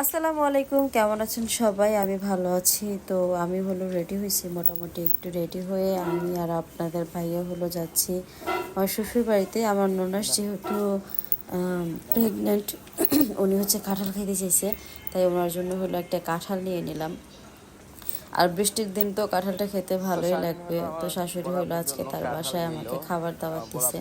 আসসালামু আলাইকুম, কেমন আছেন সবাই? আমি ভালো আছি। তো আমি হলো রেডি হয়েছি, মোটামুটি একটু রেডি হয়ে আমি আর আপনাদের ভাইয়া হলো যাচ্ছি আমার শ্বশুর বাড়িতে। আমার ননাস যেহেতু প্রেগনেন্ট উনি হচ্ছে কাঁঠাল খাইতে চাইছে, তাই ওনার জন্য হলো একটা কাঁঠাল নিয়ে নিলাম। আর বৃষ্টির দিন তো কাঁঠালটা খেতে ভালোই লাগবে। তো শাশুড়ি হলো আজকে তার বাসায় আমাকে খাবার দাবার দিছে।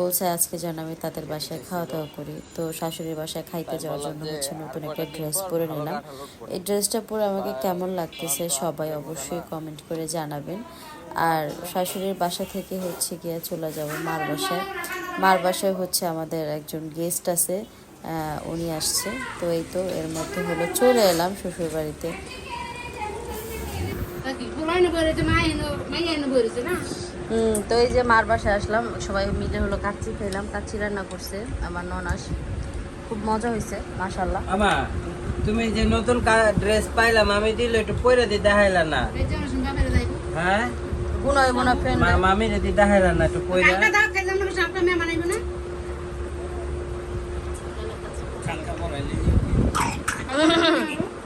বলছে আজকে যেন আমি তাদের বাসায় খাওয়া দাওয়া করি। তো শাশুড়ির বাসায় খাইতে যাওয়ার জন্য হচ্ছে নতুন একটা ড্রেস পরে নিলাম। এই ড্রেসটা পরে আমাকে কেমন লাগতেছে সবাই অবশ্যই কমেন্ট করে জানাবেন। আর শাশুড়ির বাসা থেকে হচ্ছে গিয়ে চলে যাব মার বাসায়। মার বাসায় হচ্ছে আমাদের একজন গেস্ট আছে আহ, উনি আসছে। তো এই তো এর মধ্যে হলো চলে এলাম শ্বশুর বাড়িতে বলেছে না? হুম তো এই যে মার বাসায় আসলাম সবাই মিলে হলো কাচ্চি খেলাম কাচ্চি রান্না করছে আমার ননাস। খুব মজা হয়েছে মাশাল্লাহ আমা তুমি যে নতুন ড্রেস পাইলাম আমি দিলে একটু পরে দিয়ে দেখাইলা না। হ্যাঁ? বুনয় বোনা ফ্রেন্ড মামি যদি দেখাইলা না একটু পরে কালকে দাও খাইলাম না সাপটা মে বানাইব না?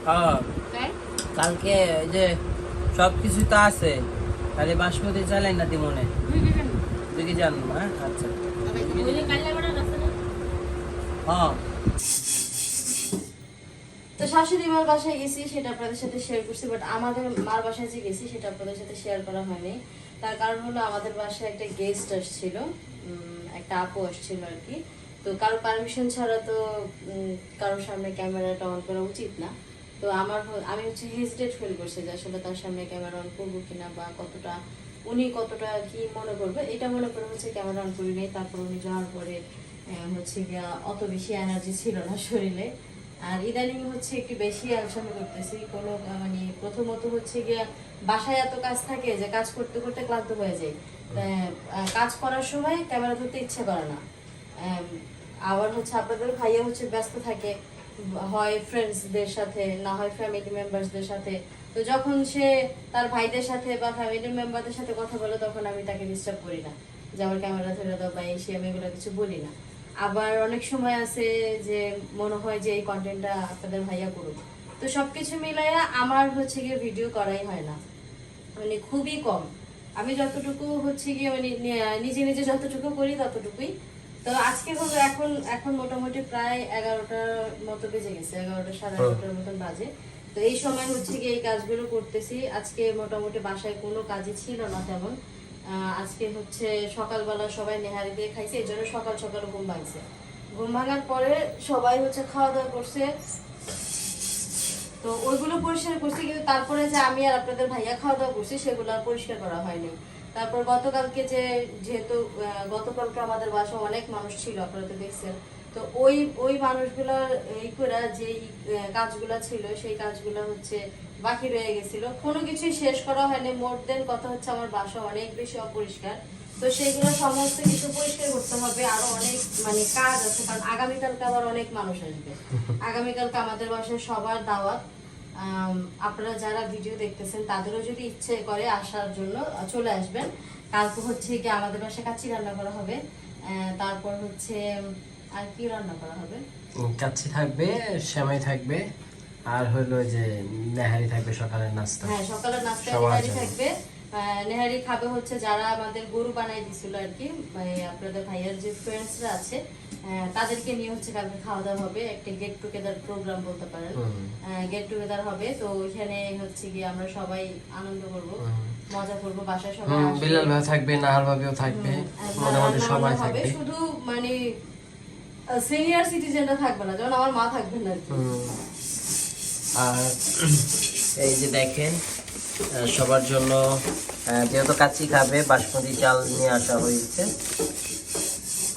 হ্যাঁ কালকে? ওই যে সব কিছু তো আছে। খালি বাসমতি চালাই না দিমনে। দেখি জানো হ্যাঁ? আচ্ছা। হ্যাঁ। তো শাশুড়ি মার বাসায় গেছি, সেটা আপনাদের সাথে শেয়ার করছি বাট আমাদের মার বাসায় যে গেছি, সেটা আপনাদের সাথে শেয়ার করা হয়নি। তার কারণ হলো আমাদের বাসায় একটা গেস্ট আসছিল একটা আপু আসছিল আর কি। তো কারও পারমিশন ছাড়া তো কারোর সামনে ক্যামেরাটা অন করা উচিত না। তো আমার আমি হচ্ছে হেজিটেট ফিল করছি যে আসলে তার সামনে ক্যামেরা অন করব কিনা বা কতটা উনি কতটা কি মনে করবে? এটা মনে করে হচ্ছে ক্যামেরা অন করি নাই তারপর উনি যাওয়ার পরে হচ্ছে গিয়া অত বেশি এনার্জি ছিল না শরীরে। আর ইদানিং হচ্ছে একটু বেশি আলসামি করতেছি কোনো মানে প্রথমত হচ্ছে গিয়া বাসায় এত কাজ থাকে যে কাজ করতে করতে ক্লান্ত হয়ে যায়। কাজ করার সময় ক্যামেরা ধরতে ইচ্ছে করে না। আবার হচ্ছে আপনাদের ভাইয়া হচ্ছে ব্যস্ত থাকে। হয় ফ্রেন্ডসদের সাথে, না হয় ফ্যামিলি মেম্বার্সদের সাথে। তো যখন সে তার ভাইদের সাথে বা ফ্যামিলি মেম্বারদের সাথে কথা বলে, তখন আমি তাকে ডিস্টার্ব করি না। যে আমার ক্যামেরা ধরে দাও বা এসে আমি এগুলো কিছু বলি না। আবার অনেক সময় আছে যে মনে হয় যে এই কন্টেন্টটা আপনাদের ভাইয়া করুক। তো সবকিছু মিলাইয়া আমার হচ্ছে গিয়ে ভিডিও করাই হয় না। মানে খুবই কম। আমি যতটুকু হচ্ছে গিয়ে মানে নিজে নিজে যতটুকু করি, ততটুকুই। তো আজকে হলো এখন এখন মোটামুটি প্রায় এগারোটার মতো বেজে গেছে এগারোটা সাড়ে এগারোটার মতন বাজে। তো এই সময় হচ্ছে গিয়ে এই কাজগুলো করতেছি। আজকে মোটামুটি বাসায় কোনো কাজই ছিল না তেমন। আজকে হচ্ছে সকালবেলা সবাই নেহারি দিয়ে খাইছে এই জন্য সকাল সকাল ঘুম ভাঙছে। ঘুম ভাঙার পরে সবাই হচ্ছে খাওয়া দাওয়া করছে। তো ওইগুলো পরিষ্কার করছি কিন্তু তারপরে যে আমি আর আপনাদের ভাইয়া খাওয়া দাওয়া করছি সেগুলো আর পরিষ্কার করা হয়নি। তারপর গতকালকে যে যেহেতু গতকালকে আমাদের বাসা অনেক মানুষ ছিল আপনারা তো দেখছেন। তো ওই ওই মানুষগুলোর এই করে যে কাজগুলো ছিল সেই কাজগুলো হচ্ছে বাকি রয়ে গেছিল। কোনো কিছুই শেষ করা হয়নি। মোর দেন কথা হচ্ছে আমার বাসা অনেক বেশি অপরিষ্কার। তো সেইগুলো সমস্ত কিছু পরিষ্কার করতে হবে। আরও অনেক মানে কাজ আছে। কারণ আগামীকালকে আবার অনেক মানুষ আসবে। আগামীকালকে আমাদের বাসায় সবার দাওয়াত। আপনারা যারা ভিডিও দেখতেছেন তাদেরও যদি ইচ্ছে করে আসার জন্য চলে আসবেন কালকে হচ্ছে কি আমাদের বাসায় কাচ্চি রান্না করা হবে। তারপর হচ্ছে আর কি রান্না করা হবে? কাচ্চি থাকবে সেমাই থাকবে আর হলো যে নেহারি থাকবে সকালের নাস্তা। হ্যাঁ সকালের নাস্তা নেহারি থাকবে। নেহারি খাবে হচ্ছে যারা আমাদের গরু বানাই দিছিল আর কি মানে আপনাদের ভাইয়ার যে ফ্রেন্ডসরা আছে তাদেরকে নিয়ে হচ্ছে কালকে খাওয়া দাওয়া হবে একটা গেট টুগেদার প্রোগ্রাম বলতে পারেন। গেট টুগেদার হবে তো ওইখানে হচ্ছে গিয়ে আমরা সবাই আনন্দ করব মজা করব বাসায় সবাই বিলাল ভাই থাকবে নাহার ভাবিও থাকবে মোটামুটি সবাই থাকবে। শুধু মানে সিনিয়র সিটিজেনরা থাকবে না যেমন আমার মা থাকবে না আর এই যে দেখেন সবার জন্য যেহেতু কাচ্চি খাবে বাসমতি চাল নিয়ে আসা হয়েছে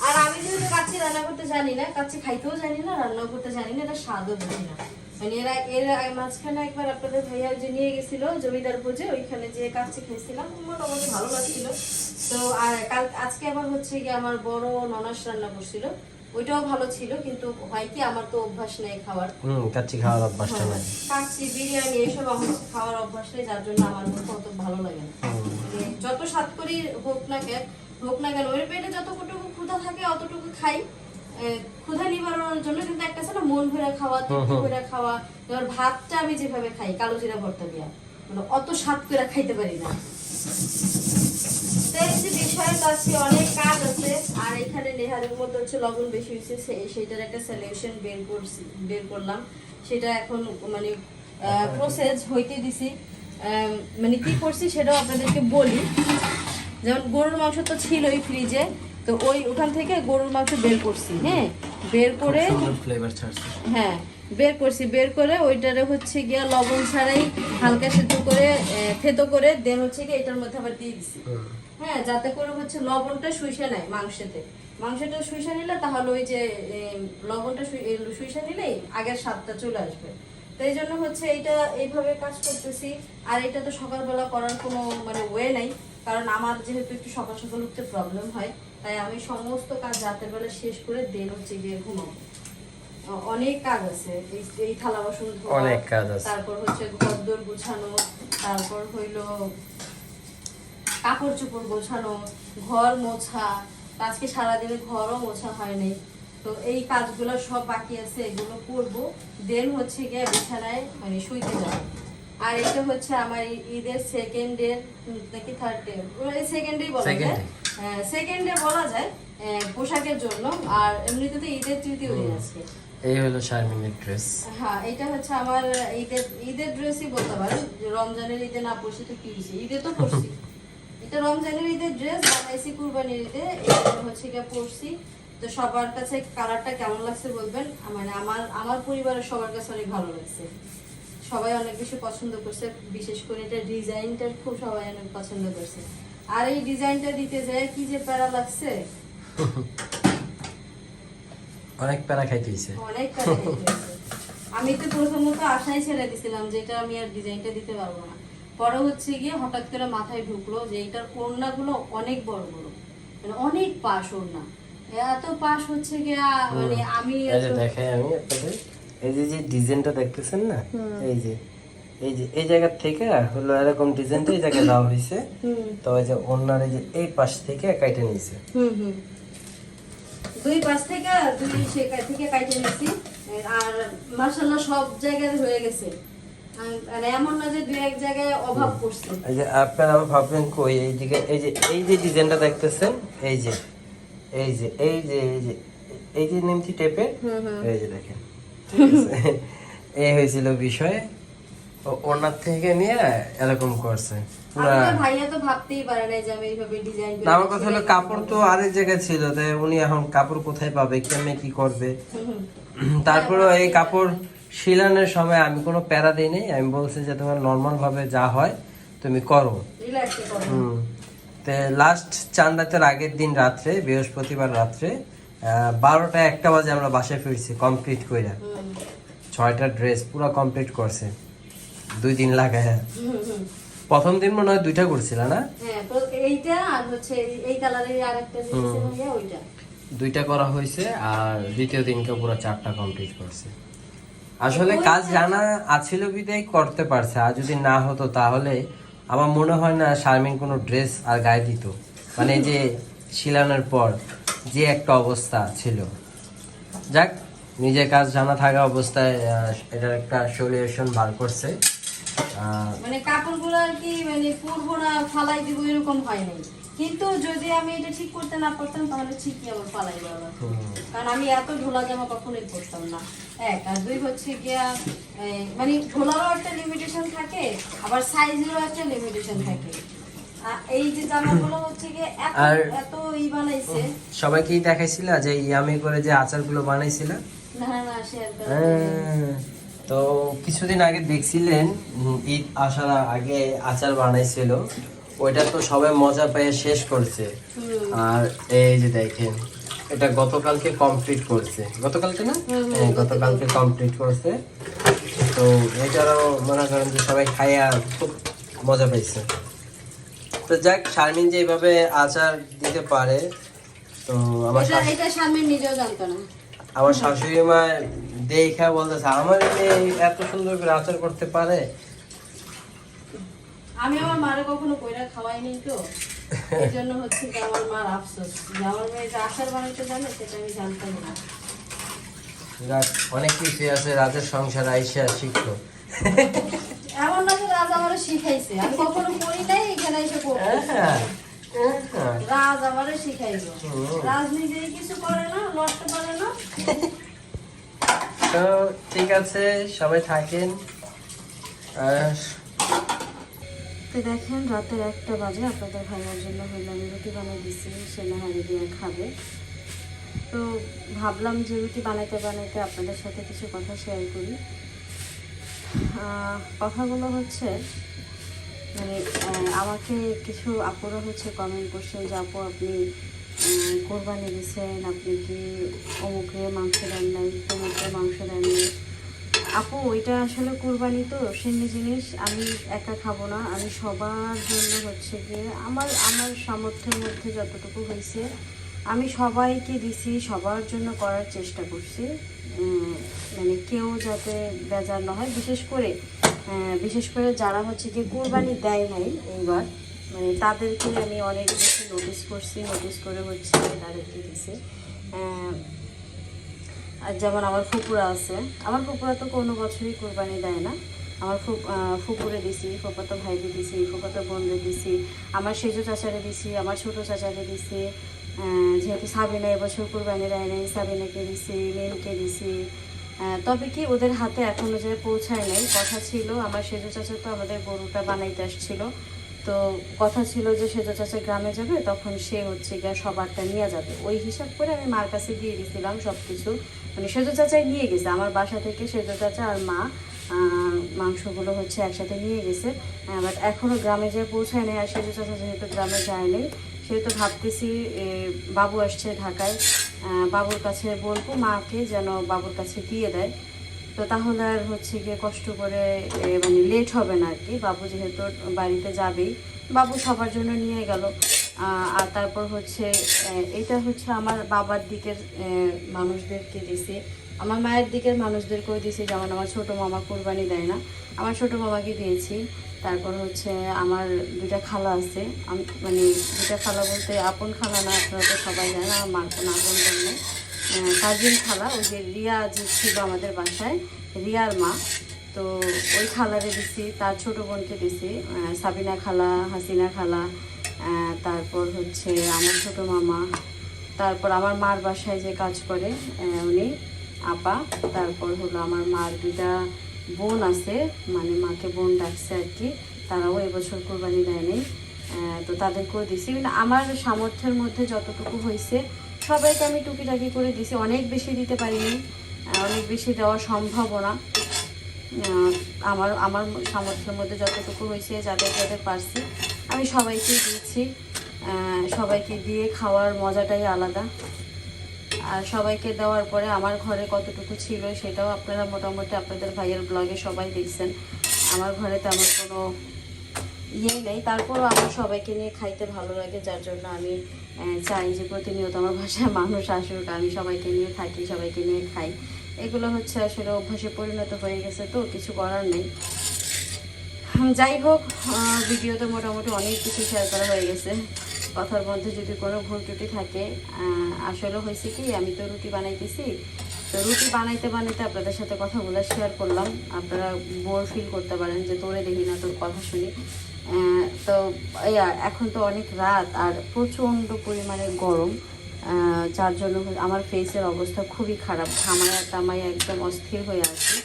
আর আমি যেহেতু কাচ্চি রান্না করতে জানি না কাচ্চি খাইতেও জানি না রান্না করতে জানি না এটা স্বাদও বুঝি না। মানে এরা এর মাঝখানে একবার আপনাদের ভাইয়া যে নিয়ে গেছিল জমিদার পুজো ওইখানে যে কাচ্চি খেয়েছিলাম মোটামুটি ভালো লাগছিল। তো আর কাল আজকে আবার হচ্ছে কি আমার বড় ননাস রান্না করছিল ওইটাও ভালো ছিল কিন্তু হয় কি আমার তো অভ্যাস নেই খাওয়ার। হুম কাচ্চি খাওয়ার অভ্যাসটা নাই। কাচ্চি বিরিয়ানি এইসব আমার খাওয়ার অভ্যাস নেই যার জন্য আমার মধ্যে অত ভালো লাগে না। মানে যত স্বাদ করি হোক না কেন হোক না কেন ওর পেটে যতটুকু ক্ষুধা থাকে অতটুকু খাই। ক্ষুধা নিবারণের জন্য কিন্তু একটা আছে না মন ভরে খাওয়া তৃপ্তি ভরে খাওয়া। এবার ভাতটা আমি যেভাবে খাই কালো জিরা ভর্তা দিয়া। মানে অত স্বাদ করে খাইতে পারি না। তো এই যে বিষয়ের কাছে অনেক কাজ আছে আর এখানে নেহারের মধ্যে হচ্ছে লবণ বেশি হয়েছে সে- সেইটার একটা সলিউশন বের করছি বের করলাম। সেটা এখন মানে প্রসেস হইতে দিছি। মানে কি করছি সেটাও আপনাদেরকে বলি। যেমন গরুর মাংস তো ছিলই ফ্রিজে তো ওই ওখান থেকে গরুর মাংস বের করছি হ্যাঁ? বের করে হ্যাঁ বের করছি। বের করে ওইটারে হচ্ছে গিয়া লবণ ছাড়াই হালকা সেদ্ধ করে থেতো করে দেন হচ্ছে গিয়ে এটার মধ্যে আবার দিয়ে দিছি। হ্যাঁ যাতে করে হচ্ছে লবণটা শুইসে নেয় মাংসেতে। মাংসটা শুইসে নিলে তাহলে ওই যে লবণটা শুইসে নিলেই আগের স্বাদটা চলে আসবে। তো এই জন্য হচ্ছে এইটা এইভাবে কাজ করতেছি। আর এটা তো সকালবেলা করার কোনো মানে ওয়ে নাই। কারণ আমার যেহেতু একটু সকাল সকাল উঠতে প্রবলেম হয়। তাই আমি সমস্ত কাজ রাতের বেলা শেষ করে দেন হচ্ছে গিয়ে ঘুমাবো। অনেক কাজ আছে। এই- থালা বাসন অনেক কাজ আছে। তারপর হচ্ছে ঘর দোর গুছানো তারপর হইল কাপড় চোপড় গোছানো ঘর মোছা। আজকে সারাদিনে ঘরও মোছা হয়নি তো এই কাজগুলো সব বাকি আছে এগুলো করব। দেন হচ্ছে গিয়ে বিছানায় মানে শুইতে যাব। আর এটা হচ্ছে আমার ঈদের সেকেন্ড ডে নাকি থার্ড ডে সেকেন্ড ডে বলা যায়. সেকেন্ড বলা যায় পোশাকের জন্য আর এমনিতে তো ঈদের তৃতীয় দিন আজকে। এই হলো শারমিনের ড্রেস হ্যাঁ এটা হচ্ছে আমার ঈদের ঈদের ড্রেসই বলতে পারেন রমজানের ঈদে না পড়ছি তো কি হয়েছে? ঈদে তো পড়ছি এটা রমজানের ঈদের ড্রেস বানাইছি কুরবানির ঈদে এটা হচ্ছে গিয়ে পড়ছি তো সবার কাছে কালারটা কেমন লাগছে বলবেন? মানে আমার আমার পরিবারের সবার কাছে অনেক ভালো লাগছে। সবাই অনেক বেশি পছন্দ করছে বিশেষ করে এটা ডিজাইনটা খুব সবাই অনেক পছন্দ করছে। আর এই ডিজাইনটা দিতে যায় কি যে প্যারা লাগছে? অনেক প্যারা খাইতেইছে অনেক টাকা লেগেছে। আমি তো প্রথমত আশাই ছেড়ে দিছিলাম যে এটা আমি আর ডিজাইনটা দিতে পারব না। পরে হচ্ছে গিয়ে হঠাৎ করে মাথায় ঢুকলো যে এটার ওড়নাগুলো অনেক বড় বড়। মানে অনেক পাশ ওড়না। এত পাশ হচ্ছে গিয়া মানে আমি এই যে এত- দেখাই আমি আপনাদের। এই যে যে ডিজাইনটা দেখতেছেন না? এই যে এই যে এই জায়গা থেকে হলো এরকম ডিজাইনটা এই জায়গায় দেওয়া হয়েছে তো ওই যে অন্যার এই যে এই পাশ থেকে কাইটে নিয়েছে দুই পাশ থেকে দুই সেকা থেকে কাইটে নিছি। আর সব জায়গায় হয়ে গেছে। আর- আর এমন না যে দুই এক জায়গায় অভাব পড়ছে। এই যে আপনারা ভাববেন কই এই দিকে এই যে এই যে ডিজাইনটা দেখতেছেন এই যে এই যে এই যে এই যে এই যে নিমতি টাইপের এই যে দেখেন। এই হয়েছিল বিষয়। ওনার থেকে নিয়ে এরকম করছে। ভাইয়া তো ভাবতেই পারে না যে আমি এইভাবে ডিজাইন আমার কথা হলো কাপড় তো আরেক জায়গায় ছিল তাই উনি এখন কাপড় কোথায় পাবে কেমনে কি করবে? তারপরে এই কাপড় শিলানোর সময় আমি কোনো প্যারা দিই নাই আমি বলছি যে তোমার নর্মাল ভাবে যা হয় তুমি করো। হুম। তো লাস্ট চান রাতের আগের দিন রাত্রে বৃহস্পতিবার রাত্রে বারোটা একটা বাজে আমরা বাসায় ফিরছি কমপ্লিট কইরা। হুম, ছয়টা ড্রেস পুরো কমপ্লিট করছে। দুই দিন হুম, হুম। প্রথম দিন মনে হয় দুইটা করছিল না? হ্যাঁ এইটা আর হচ্ছে এই- এই কালারের আরেকটা যে দিছে ভাইয়া ওইটা। দুইটা করা হয়েছে আর দ্বিতীয় দিনকে পুরো চারটা কমপ্লিট করছে। আসলে কাজ জানা আছিল বিদায় করতে পারছে আর যদি না হতো তাহলে আমার মনে হয় না শারমিন কোনো ড্রেস আর গায়ে দিত। মানে যে শিলানোর পর যে একটা অবস্থা ছিল। যাক নিজের কাজ জানা থাকা অবস্থায় এটার একটা সলিউশন বার করছে। মানে কাপড়গুলো আর কি মানে পরবো না ফালাই দিব এরকম হয় নাই। কিন্তু যদি আমি এটা ঠিক করতে না পারতাম তাহলে ঠিকই আবার ফালাই হুম, কারণ আমি এত ঢোলা জামা কখনোই পরতাম না। এক আর দুই হচ্ছে গিয়া মানে ঢোলারও একটা লিমিটেশন থাকে আবার সাইজেরও একটা লিমিটেশন থাকে। এই যে জামাগুলো হচ্ছে গিয়ে এত এত ই বানাইছে। সবাইকেই দেখাইছিল যে ইয়ামি করে যে আচারগুলো বানাইছিল? না না শেয়ার তো কিছুদিন আগে দেখছিলেন ঈদ আসার আগে আচার বানাইছিল। ওইটা তো সবাই মজা পেয়ে শেষ করছে। আর এই যে দেখেন এটা গতকালকে কমপ্লিট করছে। গতকালকে না? হ্যাঁ গতকালকে কমপ্লিট করছে। তো এটারও মনে করেন যে সবাই খাইয়া খুব মজা পাইছে। তো যাক শারমিন যে এইভাবে আচার দিতে পারে তো আমার আমার শাশুড়ি মা দেখা বলতেছে আমার এত সুন্দর করে আচার করতে পারে? আমি আমার মারে কখনো কইরা খাওয়াইনি তো। এই জন্য হচ্ছে যে আমার মার আফসোস। যে আমার মেয়ে যে আচার বানাইতে জানে সেটা আমি জানতাম না। অনেক কিছু আছে রাতের সংসার আইসা শিখলো এমন না যে রাজ আমারে শিখাইছে। আমি কখনো করি নাই এখানে এসে করতেছি হ্যাঁ, হ্যাঁ। রাজ আমারে শিখাইলো। রাজ নিজেই কিছু করে না লড়তে পারে না। তো ঠিক আছে, সবাই থাকেন। তো দেখেন, রাতের একটা বাজে, আপনাদের ভাইয়ার জন্য হইল আমি রুটি বানিয়ে দিছি, সে নাহারি দিয়ে খাবে। তো ভাবলাম যে রুটি বানাইতে বানাইতে আপনাদের সাথে কিছু কথা শেয়ার করি। কথাগুলো হচ্ছে মানে আমাকে কিছু আপুরা হচ্ছে কমেন্ট করছে যে, আপু, আপনি কোরবানি দিচ্ছেন আপনি কি অমুকে মাংস দেন নাই, তমুকে মাংস দেন আপু ওইটা আসলে কোরবানি তো, সেমনি জিনিস, আমি একা খাব না, আমি সবার জন্য হচ্ছে গিয়ে, আমার আমার সামর্থ্যের মধ্যে যতটুকু হয়েছে, আমি সবাইকে দিছি, সবার জন্য করার চেষ্টা করছি মানে কেউ যাতে বেজার না হয়, বিশেষ করে বিশেষ করে যারা হচ্ছে গিয়ে কোরবানি দেয় নাই এইবার মানে তাদেরকে আমি অনেক বেশি নোটিস করছি নোটিস করে হচ্ছে তাদেরকে দিছি। আর যেমন আমার ফুপুরা আছে, আমার ফুপুরা তো কোনো বছরই কোরবানি দেয় না। আমার ফুপুরে দিছি ফুপাতো ভাইকে দিছি ফুপাতো বোনরে দিছি, আমার সেজো চাচারে দিছি, আমার ছোটো চাচারে দিছি। যেহেতু সাবিনা এবছর কোরবানি দেয় নাই, সাবিনাকে দিছি মেনকে দিছি। তবে কি ওদের হাতে এখনও যে পৌঁছায় নাই, কথা ছিল, আমার সেজো চাচা তো আমাদের গরুটা বানাইতে আসছিল। তো কথা ছিল যে সেজো চাচা গ্রামে যাবে, তখন সে হচ্ছে গিয়ে সবারটা নিয়ে যাবে। ওই হিসাব করে আমি মার কাছে দিয়ে দিয়েছিলাম সব কিছু মানে সেজো চাচাই নিয়ে গেছে, আমার বাসা থেকে সেজো চাচা আর মা মাংসগুলো হচ্ছে একসাথে নিয়ে গেছে। বাট এখনও গ্রামে যেয়ে পৌঁছায় নাই আর সেজো চাচা যেহেতু গ্রামে যায় নাই, সেহেতু ভাবতেছি বাবু আসছে ঢাকায়। বাবুর কাছে বলব মাকে যেন বাবুর কাছে দিয়ে দেয়। তো তাহলে আর হচ্ছে গিয়ে কষ্ট করে মানে লেট হবে না আর কি বাবু যেহেতু বাড়িতে যাবেই, বাবু সবার জন্য নিয়ে গেল। আর তারপর হচ্ছে এটা হচ্ছে আমার বাবার দিকের মানুষদেরকে দিছি। আমার মায়ের দিকের মানুষদেরকেও দিয়েছি যেমন আমার ছোটো মামা কোরবানি দেয় না। আমার ছোটো মামাকে দিয়েছি। তারপর হচ্ছে আমার দুটা খালা আছে। আমি মানে দুটা খালা বলতে আপন খালা না, আপনারা তো সবাই জানেন, আমার মার বোন নেই কাজিন খালা, ওই যে রিয়া যে ছিল আমাদের বাসায়, রিয়ার মা, তো ওই খালারে দিছি, তার ছোট বোনকে দিছি সাবিনা খালা, হাসিনা খালা তারপর হচ্ছে আমার ছোট মামা, তারপর আমার মার বাসায় যে কাজ করে উনি, আপা, তারপর হলো আমার মার দুটা বোন আছে মানে মাকে বোন ডাকছে আর কি, তারাও এবছর কোরবানি দেয়নি তো তাদেরকেও দিছি। মানে আমার সামর্থ্যের মধ্যে যতটুকু হয়েছে সবাইকে আমি টুকিটাকি করে দিছি, অনেক বেশি দিতে পারিনি অনেক বেশি দেওয়া সম্ভবও না আমার আমার সামর্থ্যের মধ্যে যতটুকু হয়েছে, যাদের যাদের পারছি, আমি সবাইকে দিয়েছি। সবাইকে দিয়ে খাওয়ার মজাটাই আলাদা। আর সবাইকে দেওয়ার পরে আমার ঘরে কতটুকু ছিল সেটাও আপনারা মোটামুটি আপনাদের ভাইয়ের ব্লগে সবাই দেখছেন। আমার ঘরে তেমন কোনো ইয়ে নেই। তারপরও আমার সবাইকে নিয়ে খাইতে ভালো লাগে, যার জন্য আমি চাই যে প্রতিনিয়ত আমার বাসায় মানুষ আসুক, আমি সবাইকে নিয়ে থাকি, সবাইকে নিয়ে খাই। এগুলো হচ্ছে আসলে অভ্যাসে পরিণত হয়ে গেছে তো, কিছু করার নেই। যাই হোক ভিডিওতে মোটামুটি অনেক কিছু শেয়ার করা হয়ে গেছে। কথার মধ্যে যদি কোনো ভুল ত্রুটি থাকে আসলে হয়েছে কি, আমি তো রুটি বানাইতেছি। তো রুটি বানাইতে বানাইতে আপনাদের সাথে কথাগুলো শেয়ার করলাম। আপনারা বোর ফিল করতে পারেন যে তোরে দেখি না, তোর কথা শুনি। তো এখন তো অনেক রাত আর প্রচণ্ড পরিমাণে গরম। যার জন্য আমার ফেসের অবস্থা খুবই খারাপ। ঘামায়া টামায়া একদম অস্থির হয়ে আছে।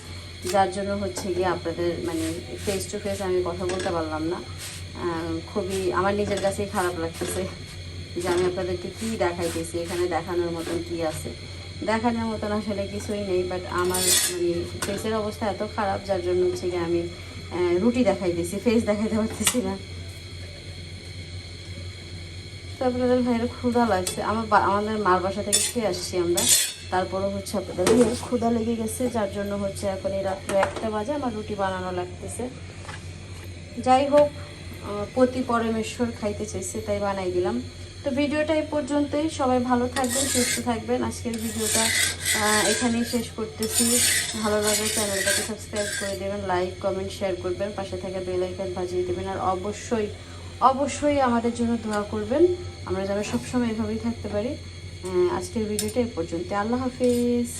যার জন্য হচ্ছে গিয়ে আপনাদের মানে ফেস টু ফেস আমি কথা বলতে পারলাম না। খুবই, আমার নিজের কাছেই খারাপ লাগতেছে যে আমি আপনাদেরকে কী দেখাইতেছি, এখানে দেখানোর মতন কি আছে? দেখানোর মতন আসলে কিছুই নেই বাট আমার মানে ফেসের অবস্থা এত খারাপ, যার জন্য হচ্ছে গিয়ে আমি রুটি দেখাইতেছি ফেস দেখাইতে পারতেছি না। তো আপনাদের ভাইয়ের ক্ষুধা লাগছে। আমার আমাদের মার বাসা থেকে খেয়ে আসছি আমরা। তারপরও হচ্ছে আপনাদের ক্ষুধা লেগে গেছে। যার জন্য হচ্ছে এখন এই রাত্রে একটা বাজে আমার রুটি বানানো লাগতেছে। যাই হোক পতি পরমেশ্বর খাইতে চাইছে, তাই বানাই দিলাম। তো ভিডিওটা এই পর্যন্তই। সবাই ভালো থাকবেন, সুস্থ থাকবেন। আজকের ভিডিওটা এখানেই শেষ করতেছি। ভালো লাগলে চ্যানেলটাকে সাবস্ক্রাইব করে দেবেন, লাইক, কমেন্ট, শেয়ার করবেন, পাশে থাকা বেল আইকন বাজিয়ে দেবেন, আর অবশ্যই অবশ্যই আমাদের জন্য দোয়া করবেন। আমরা যেন সবসময় এভাবেই থাকতে পারি। আজকের ভিডিওটা এ পর্যন্ত আল্লাহ হাফিজ।